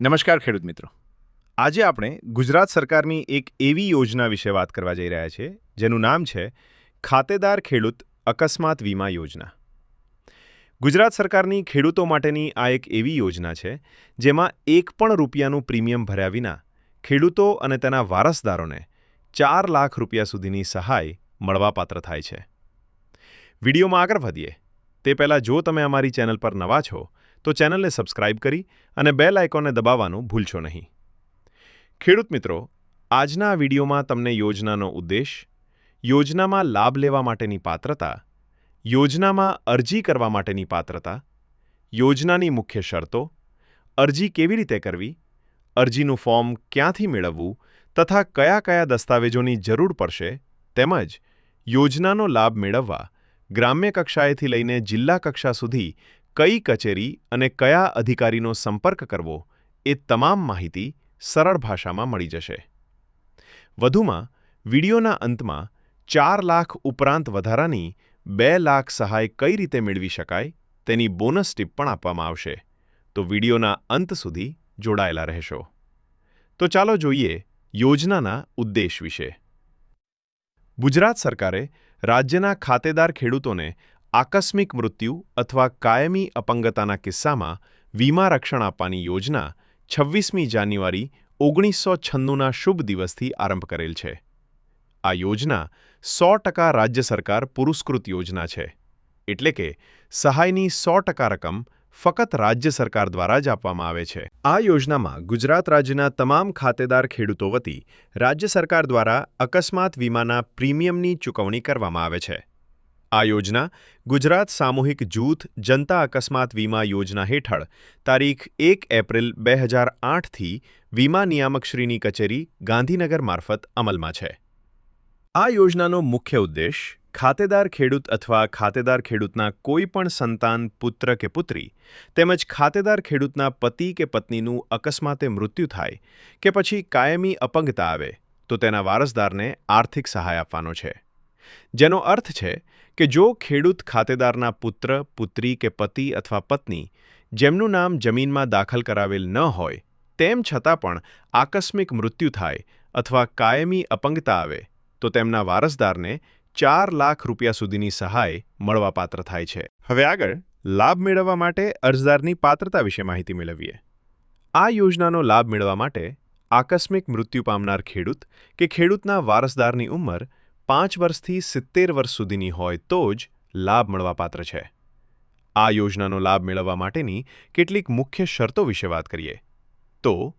નમસ્કાર ખેડૂત મિત્રો. આજે આપણે ગુજરાત સરકારની એક એવી યોજના વિશે વાત કરવા જઈ રહ્યા છીએ, જેનું નામ છે ખાતેદાર ખેડૂત અકસ્માત વીમા યોજના. ગુજરાત સરકારની ખેડૂતો માટેની આ એક એવી યોજના છે, જેમાં એક પણ રૂપિયાનું પ્રીમિયમ ભર્યા વિના ખેડૂતો અને તેના વારસદારોને ચાર લાખ રૂપિયા સુધીની સહાય મળવાપાત્ર થાય છે. વિડીયોમાં આગળ વધીએ. તે પહેલાં જો તમે અમારી ચેનલ પર નવા છો તો ચેનલને સબસ્ક્રાઇબ કરી અને બેલ આઇકોનને દબાવવાનું ભૂલશો નહીં. ખેડૂત મિત્રો, આજના આ વિડીયોમાં તમને યોજનાનો ઉદ્દેશ, યોજનામાં લાભ લેવા માટેની પાત્રતા, યોજનામાં અરજી કરવા માટેની પાત્રતા, યોજનાની મુખ્ય શરતો, અરજી કેવી રીતે કરવી, અરજીનું ફોર્મ ક્યાંથી મેળવવું તથા કયા કયા દસ્તાવેજોની જરૂર પડશે તેમજ યોજનાનો લાભ મેળવવા ગ્રામ્ય કક્ષાએથી લઈને જિલ્લા કક્ષા સુધી કઈ કચેરી અને કયા અધિકારીનો સંપર્ક કરવો એ તમામ માહિતી સરળ ભાષામાં મળી જશે. વધુમાં, વિડીયોના અંતમાં ચાર લાખ ઉપરાંત વધારાની બે લાખ સહાય કઈ રીતે મેળવી શકાય તેની બોનસ ટીપ પણ આપવામાં આવશે. તો વિડીયોના અંત સુધી જોડાયેલા રહેશો. તો ચાલો જોઈએ યોજનાના ઉદ્દેશ વિશે. ગુજરાત સરકારે રાજ્યના ખાતેદાર ખેડૂતોને આકસ્મિક મૃત્યુ અથવા કાયમી અપંગતાના કિસ્સામાં વીમા રક્ષણ આપવાની યોજના છવ્વીસમી જાન્યુઆરી ઓગણીસો છન્નુંના શુભ દિવસથી આરંભ કરેલ છે. આ યોજના સો ટકા રાજ્ય સરકાર પુરસ્કૃત યોજના છે. એટલે કે સહાયની સો ટકા રકમ ફક્ત રાજ્ય સરકાર દ્વારા જ આપવામાં આવે છે. આ યોજનામાં ગુજરાત રાજ્યના તમામ ખાતેદાર ખેડૂતો વતી રાજ્ય સરકાર દ્વારા અકસ્માત વીમાના પ્રીમિયમની ચૂકવણી કરવામાં આવે છે. આ યોજના ગુજરાત સામૂહિક જૂથ જનતા અકસ્માત વીમા યોજના હેઠળ તારીખ એક એપ્રિલ બે હજાર આઠથી વીમા નિયામકશ્રીની કચેરી ગાંધીનગર મારફત અમલમાં છે. આ યોજનાનો મુખ્ય ઉદ્દેશ ખાતેદાર ખેડૂત અથવા ખાતેદાર ખેડૂતના કોઈપણ સંતાન, પુત્ર કે પુત્રી તેમજ ખાતેદાર ખેડૂતના પતિ કે પત્નીનું અકસ્માતે મૃત્યુ થાય કે પછી કાયમી અપંગતા આવે તો તેના વારસદારને આર્થિક સહાય આપવાનો છે. જેનો અર્થ છે કે જો ખેડૂત ખાતેદારના પુત્ર, પુત્રી કે પતિ અથવા પત્ની જેમનું નામ જમીનમાં દાખલ કરાવેલ ન હોય, તેમ છતાં પણ આકસ્મિક મૃત્યુ થાય અથવા કાયમી અપંગતા આવે, તો તેમના વારસદારને ચાર લાખ રૂપિયા સુધીની સહાય મળવાપાત્ર થાય છે. હવે આગળ લાભ મેળવવા માટે અરજદારની પાત્રતા વિશે માહિતી મેળવીએ. આ યોજનાનો લાભ મેળવવા માટે આકસ્મિક મૃત્યુ પામનાર ખેડૂત કે ખેડૂતના વારસદારની ઉંમર પાંચ વર્ષથી સિત્તેર વર્ષ સુધીની હોય તો જ લાભ મળવાપાત્ર છે. આ યોજનાનો લાભ મેળવવા માટેની કેટલીક મુખ્ય શરતો વિશે વાત કરીએ. તો,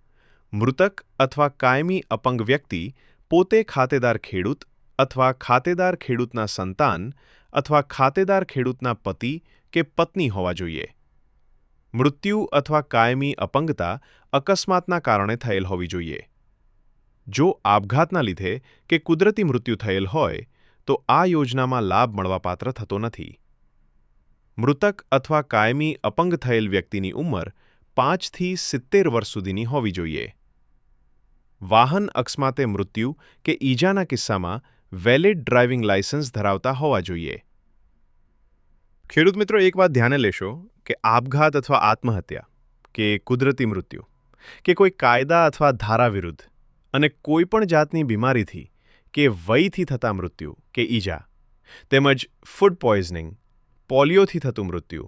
મૃતક અથવા કાયમી અપંગ વ્યક્તિ પોતે ખાતેદાર ખેડૂત અથવા ખાતેદાર ખેડૂતના સંતાન અથવા ખાતેદાર ખેડૂતના પતિ કે પત્ની હોવા જોઈએ. મૃત્યુ અથવા કાયમી અપંગતા અકસ્માતના કારણે થયેલ હોવી જોઈએ. જો આપઘાતના લીધે કે કુદરતી મૃત્યુ થયેલ હોય, તો આ યોજનામાં લાભ મળવાપાત્ર થતો નથી. મૃતક અથવા કાયમી અપંગ થયેલ વ્યક્તિની ઉંમર પાંચથી સિત્તેર વર્ષ સુધીની હોવી જોઈએ. વાહન અકસ્માતે મૃત્યુ કે ઈજાના કિસ્સામાં વેલિડ ડ્રાઇવિંગ લાયસન્સ ધરાવતા હોવા જોઈએ. ખેડૂત મિત્રો, એક વાત ધ્યાને લેશો કે આપઘાત અથવા આત્મહત્યા કે કુદરતી મૃત્યુ કે કોઈ કાયદા અથવા ધારા વિરુદ્ધ અને કોઈપણ જાતની બીમારીથી કે વયથી થતા મૃત્યુ કે ઈજા, તેમજ ફૂડ પોઈઝનિંગ પોલિયોથી થતું મૃત્યુ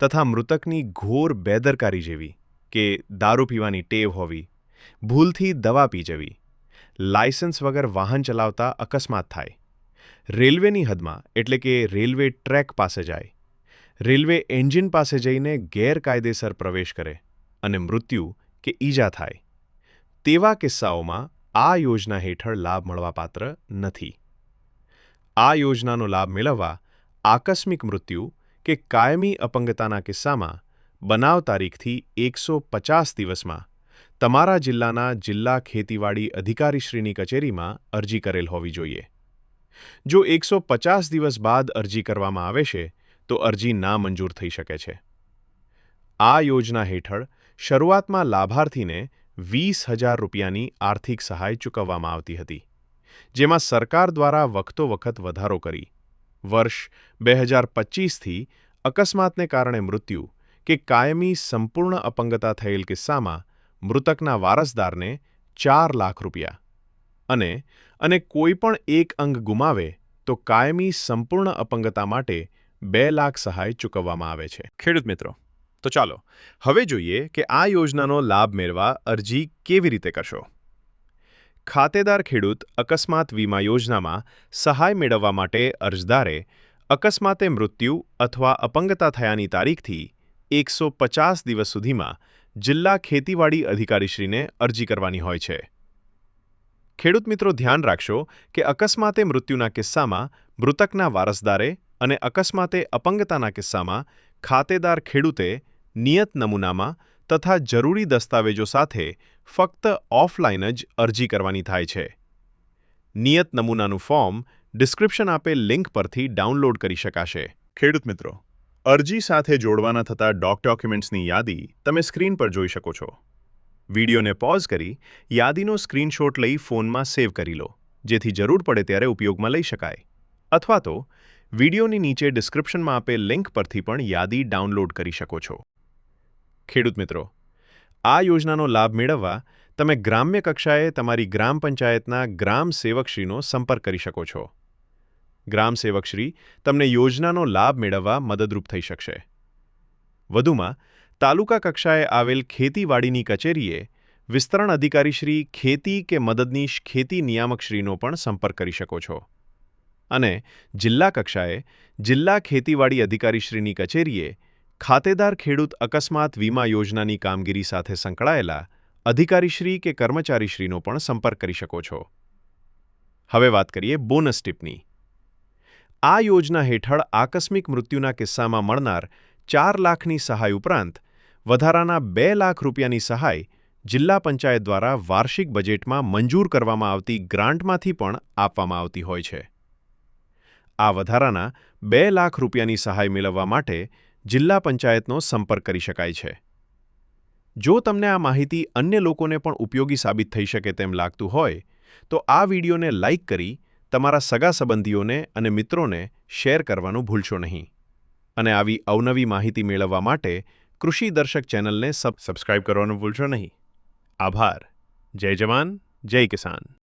તથા મૃતકની ઘોર બેદરકારી જેવી કે દારૂ પીવાની ટેવ હોવી, ભૂલથી દવા પી જવી, લાયસન્સ વગર વાહન ચલાવતા અકસ્માત થાય, રેલવેની હદમાં એટલે કે રેલવે ટ્રેક પાસે જાય, રેલવે એન્જિન પાસે જઈને ગેરકાયદેસર પ્રવેશ કરે અને મૃત્યુ કે ઈજા થાય, તેવા કિસ્સાઓમાં આ યોજના હેઠળ લાભ મળવાપાત્ર નથી. આ યોજનાનો લાભ મેળવવા આકસ્મિક મૃત્યુ કે કાયમી અપંગતાના કિસ્સામાં બનાવ તારીખથી એકસો પચાસ દિવસમાં તમારા જિલ્લાના જિલ્લા ખેતીવાડી અધિકારીશ્રીની કચેરીમાં અરજી કરેલ હોવી જોઈએ. જો એકસો પચાસ દિવસ બાદ અરજી કરવામાં આવે છે, તો અરજી નામંજૂર થઈ શકે છે. આ યોજના હેઠળ શરૂઆતમાં લાભાર્થીને વીસ હજાર રૂપિયાની આર્થિક સહાય ચૂકવવામાં આવતી હતી, જેમાં સરકાર દ્વારા વખતો વખત વધારો કરી. વર્ષ બે હજાર પચીસથી અકસ્માતને કારણે મૃત્યુ કે કાયમી સંપૂર્ણ અપંગતા થયેલ કિસ્સામાં મૃતકના વારસદારને ચાર લાખ રૂપિયા અને અને કોઈ પણ એક અંગ ગુમાવે તો કાયમી સંપૂર્ણ અપંગતા માટે બે લાખ સહાય ચૂકવવામાં આવે છે. ખેડૂત મિત્રો તો ચાલો, હવે જોઈએ કે આ યોજનાનો લાભ મેળવા અરજી કેવી રીતે કરશો. ખાતેદાર ખેડૂત અકસ્માત વીમા યોજનામાં સહાય મેળવવા માટે અરજદારે અકસ્માતે મૃત્યુ અથવા અપંગતા થયાની તારીખથી એકસો પચાસ દિવસ સુધીમાં જિલ્લા ખેતીવાડી અધિકારીશ્રીને અરજી કરવાની હોય છે. ખેડૂત મિત્રો, ધ્યાન રાખશો કે અકસ્માતે મૃત્યુના કિસ્સામાં મૃતકના વારસદારે અને અકસ્માતે અપંગતાના કિસ્સામાં ખાતેદાર ખેડૂતે નિયત નમૂનામાં તથા જરૂરી દસ્તાવેજો સાથે ફક્ત ઓફલાઈન જ અરજી કરવાની થાય છે. નિયત નમૂનાનું ફોર્મ ડિસ્ક્રિપ્શન આપેલ લિંક પરથી ડાઉનલોડ કરી શકાશે. ખેડૂત મિત્રો, અરજી સાથે જોડવાના થતા ડોક ડોક્યુમેન્ટ્સની યાદી તમે સ્ક્રીન પર જોઈ શકો છો. વિડીયોને પોઝ કરી યાદીનો સ્ક્રીનશોટ લઈ ફોનમાં સેવ કરી લો, જેથી જરૂર પડે ત્યારે ઉપયોગમાં લઈ શકાય. અથવા તો વિડીયોની નીચે ડિસ્ક્રિપ્શનમાં આપેલ લિંક પરથી પણ યાદી ડાઉનલોડ કરી શકો છો. ખેડૂત મિત્રો, આ યોજનાનો લાભ મેળવવા તમે ગ્રામ્ય કક્ષાએ તમારી ગ્રામ પંચાયતના ગ્રામ સેવકશ્રીનો સંપર્ક કરી શકો છો. ગ્રામ સેવકશ્રી તમને યોજનાનો લાભ મેળવવા મદદરૂપ થઈ શકશે. વધુમાં, તાલુકા કક્ષાએ આવેલ ખેતીવાડીની કચેરીએ વિસ્તરણ અધિકારીશ્રી ખેતી કે મદદનીશ ખેતી નિયામકશ્રીનો પણ સંપર્ક કરી શકો છો. અને જિલ્લા કક્ષાએ જિલ્લા ખેતીવાડી અધિકારીશ્રીની કચેરીએ ખાતેદાર ખેડૂત અકસ્માત વીમા યોજનાની કામગીરી સાથે સંકળાયેલા અધિકારીશ્રી કે કર્મચારીશ્રીનો પણ સંપર્ક કરી શકો છો. હવે વાત કરીએ બોનસ ટીપની આ યોજના હેઠળ આકસ્મિક મૃત્યુના કિસ્સામાં મળનાર ચાર લાખની સહાય ઉપરાંત વધારાના બે લાખ રૂપિયાની સહાય જિલ્લા પંચાયત દ્વારા વાર્ષિક બજેટમાં મંજૂર કરવામાં આવતી ગ્રાન્ટમાંથી પણ આપવામાં આવતી હોય છે. આ વધારાના બે લાખ રૂપિયાની સહાય મેળવવા માટે જિલ્લા પંચાયતનો સંપર્ક કરી શકાય છે. જો તમને આ માહિતી અન્ય લોકોને પણ ઉપયોગી સાબિત થઈ શકે તેમ લાગતું હોય, તો આ વિડીયોને લાઇક કરી તમારા સગા સંબંધીઓને અને મિત્રોને શેર કરવાનું ભૂલશો નહીં. અને આવી અવનવી માહિતી મેળવવા માટે કૃષિ દર્શક ચેનલને સબ સબસ્ક્રાઇબ કરવાનું ભૂલશો નહીં. આભાર. જય જવાન, જય કિસાન.